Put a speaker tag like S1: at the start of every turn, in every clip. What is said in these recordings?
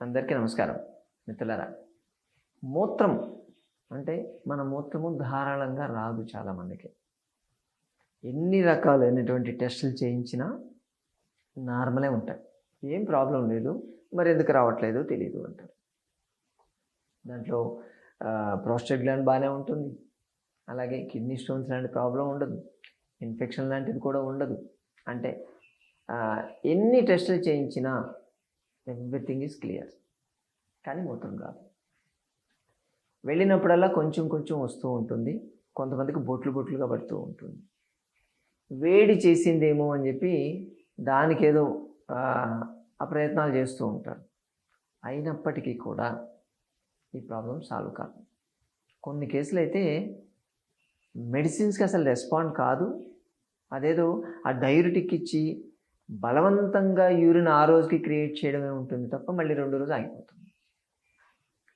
S1: అందరికీ నమస్కారం. మిత్రులారా మూత్రం అంటే మన మూత్రము ధారాళంగా రాదు చాలామందికి ఎన్ని రకాలైనటువంటి టెస్టులు చేయించినా నార్మలే ఉంటాయి. ఏం ప్రాబ్లం లేదు. మరి ఎందుకు రావట్లేదు తెలియదు అంటారు. దాంట్లో ప్రోస్టేట్ గ్లాండ్ బాగానే ఉంటుంది. అలాగే కిడ్నీ స్టోన్స్ లాంటి ప్రాబ్లం ఉండదు. ఇన్ఫెక్షన్ లాంటిది కూడా ఉండదు. అంటే ఎన్ని టెస్టులు చేయించినా ఎవ్రీథింగ్ ఈజ్ క్లియర్ కానీ మూత్రం రాదు వెళ్ళినప్పుడల్లా కొంచెం కొంచెం వస్తూ ఉంటుంది. కొంతమందికి బొట్లు బొట్లుగా పడుతూ ఉంటుంది. వేడి చేసిందేమో అని చెప్పి దానికి ఏదో ప్రయత్నాలు చేస్తూ ఉంటారు. అయినప్పటికీ కూడా ఈ ప్రాబ్లం సాల్వ్ కాదు. కొన్ని కేసులు అయితే మెడిసిన్స్కి అసలు రెస్పాండ్ కాదు. అదేదో ఆ డైరెటిక్ ఇచ్చి బలవంతంగా యూరిన్ ఆ రోజుకి క్రియేట్ చేయడమే ఉంటుంది తప్ప మళ్ళీ రెండు రోజు ఆగిపోతుంది.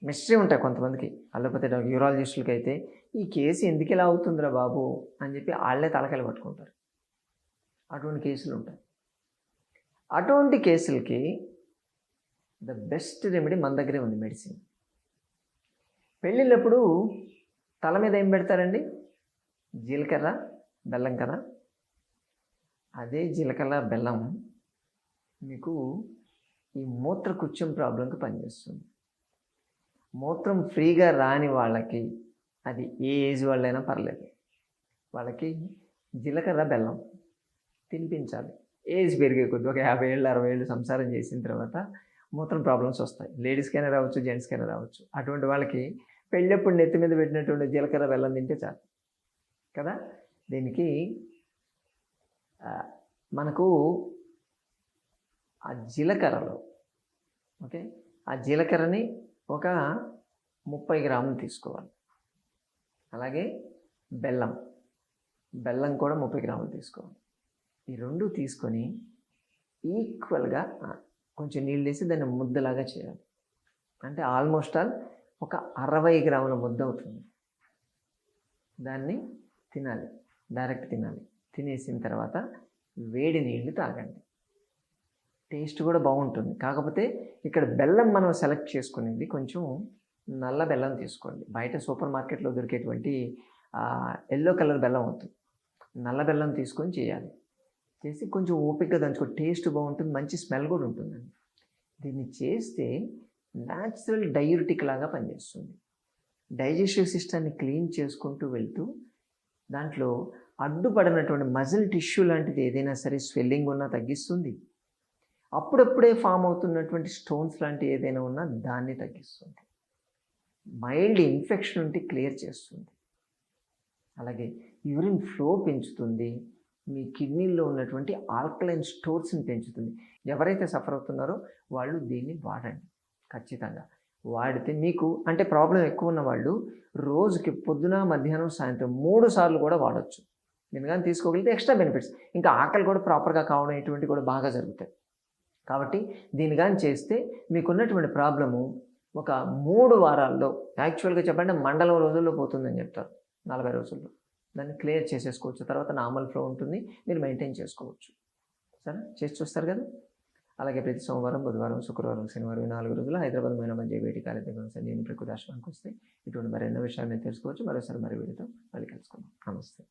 S1: మిస్టరీ ఉంటాయి కొంతమందికి అల్లపతి యూరాలజిస్టులకి అయితే ఈ కేసు ఎందుకు ఇలా అవుతుందిరా బాబు అని చెప్పి వాళ్ళే తలకాయలు పట్టుకుంటారు. అటువంటి కేసులు ఉంటాయి. అటువంటి కేసులకి ద బెస్ట్ రెమెడీ మన దగ్గరే ఉంది మెడిసిన్ పెళ్ళిళ్ళప్పుడు తల మీద ఏం పెడతారండి? జీలకర్ర బెల్లం కదా? అదే జీలకర్ర బెల్లం మీకు ఈ మూత్రకుత్యం ప్రాబ్లంకి పనిచేస్తుంది. మూత్రం ఫ్రీగా రాని వాళ్ళకి అది ఏ ఏజ్ వాళ్ళైనా పర్లేదు. వాళ్ళకి జీలకర్ర బెల్లం తినిపించాలి. ఏజ్ పెరిగే కొద్ది ఒక యాభై ఏళ్ళు అరవై ఏళ్ళు సంసారం చేసిన తర్వాత మూత్రం ప్రాబ్లమ్స్ వస్తాయి. లేడీస్కైనా రావచ్చు జెంట్స్కైనా రావచ్చు. అటువంటి వాళ్ళకి పెళ్ళప్పుడు నెత్తి మీద పెట్టినటువంటి జీలకర్ర బెల్లం తింటే చాలు. కదా? దీనికి మనకు ఆ జీలకర్రలో ఓకే? ఆ జీలకర్రని ఒక ముప్పై గ్రాములు తీసుకోవాలి. అలాగే బెల్లం బెల్లం కూడా ముప్పై గ్రాములు తీసుకోవాలి. ఈ రెండు తీసుకొని ఈక్వల్గా కొంచెం నీళ్ళు వేసి దాన్ని ముద్దలాగా చేయాలి. అంటే ఆల్మోస్ట్ ఆల్ ఒక అరవై గ్రాముల ముద్ద అవుతుంది. దాన్ని తినాలి డైరెక్ట్ తినాలి. తినేసిన తర్వాత వేడి నీళ్ళు తాగండి. టేస్ట్ కూడా బాగుంటుంది. కాకపోతే ఇక్కడ బెల్లం మనం సెలెక్ట్ చేసుకునేది కొంచెం నల్ల బెల్లం తీసుకోండి. బయట సూపర్ మార్కెట్లో దొరికేటువంటి ఎల్లో కలర్ బెల్లం అవుతుంది నల్ల బెల్లం తీసుకొని చేయాలి. చేసి కొంచెం ఓపికగా దంచుకో టేస్ట్ బాగుంటుంది మంచి స్మెల్ కూడా ఉంటుందండి. దీన్ని చేస్తే న్యాచురల్ డయూరిటిక్ లాగా పనిచేస్తుంది. డైజెస్టివ్ సిస్టమ్ని క్లీన్ చేసుకుంటూ వెళ్తూ దాంట్లో అడ్డుపడినటువంటి మజిల్ టిష్యూ లాంటిది ఏదైనా సరే స్వెల్లింగ్ ఉన్నా తగ్గిస్తుంది. అప్పుడప్పుడే ఫామ్ అవుతున్నటువంటి స్టోన్స్ లాంటి ఏదైనా ఉన్నా దాన్ని తగ్గిస్తుంది. మైల్డ్ ఇన్ఫెక్షన్ ఉంటే క్లియర్ చేస్తుంది. అలాగే యూరిన్ ఫ్లో పెంచుతుంది. మీ కిడ్నీలో ఉన్నటువంటి ఆల్కలైన్ స్టోర్స్ని పెంచుతుంది. ఎవరైతే సఫర్ అవుతున్నారో వాళ్ళు దీన్ని వాడండి. ఖచ్చితంగా వాడితే మీకు అంటే ప్రాబ్లం ఎక్కువ ఉన్న వాళ్ళు రోజుకి పొద్దున మధ్యాహ్నం సాయంత్రం మూడు సార్లు కూడా వాడచ్చు. నేను కానీ తీసుకోగలిగితే ఎక్స్ట్రా బెనిఫిట్స్ ఇంకా ఆకలి కూడా ప్రాపర్గా కావడం ఇటువంటి కూడా బాగా జరుగుతాయి. కాబట్టి దీని కానీ చేస్తే మీకున్నటువంటి ప్రాబ్లము ఒక మూడు వారాల్లో యాక్చువల్గా చెప్పండి మండలం రోజుల్లో పోతుందని చెప్తారు. నలభై రోజుల్లో. దాన్ని క్లియర్ చేసేసుకోవచ్చు. తర్వాత నార్మల్ ఫ్లో ఉంటుంది. మీరు మెయింటైన్ చేసుకోవచ్చు. సరే? చేసి చూస్తారు కదా? అలాగే ప్రతి సోమవారం బుధవారం శుక్రవారం శనివారం నాలుగు రోజులు హైదరాబాద్ మైన మధ్య వేటి కార్యక్రమం సంజయ్ ప్రకృతి ఆశ్రమానికి వస్తే ఇటువంటి మరెన్నో విషయాలు మీరు తెలుసుకోవచ్చు. మరోసారి మరి వీడితో మళ్ళీ కలుసుకుందాం. నమస్తే.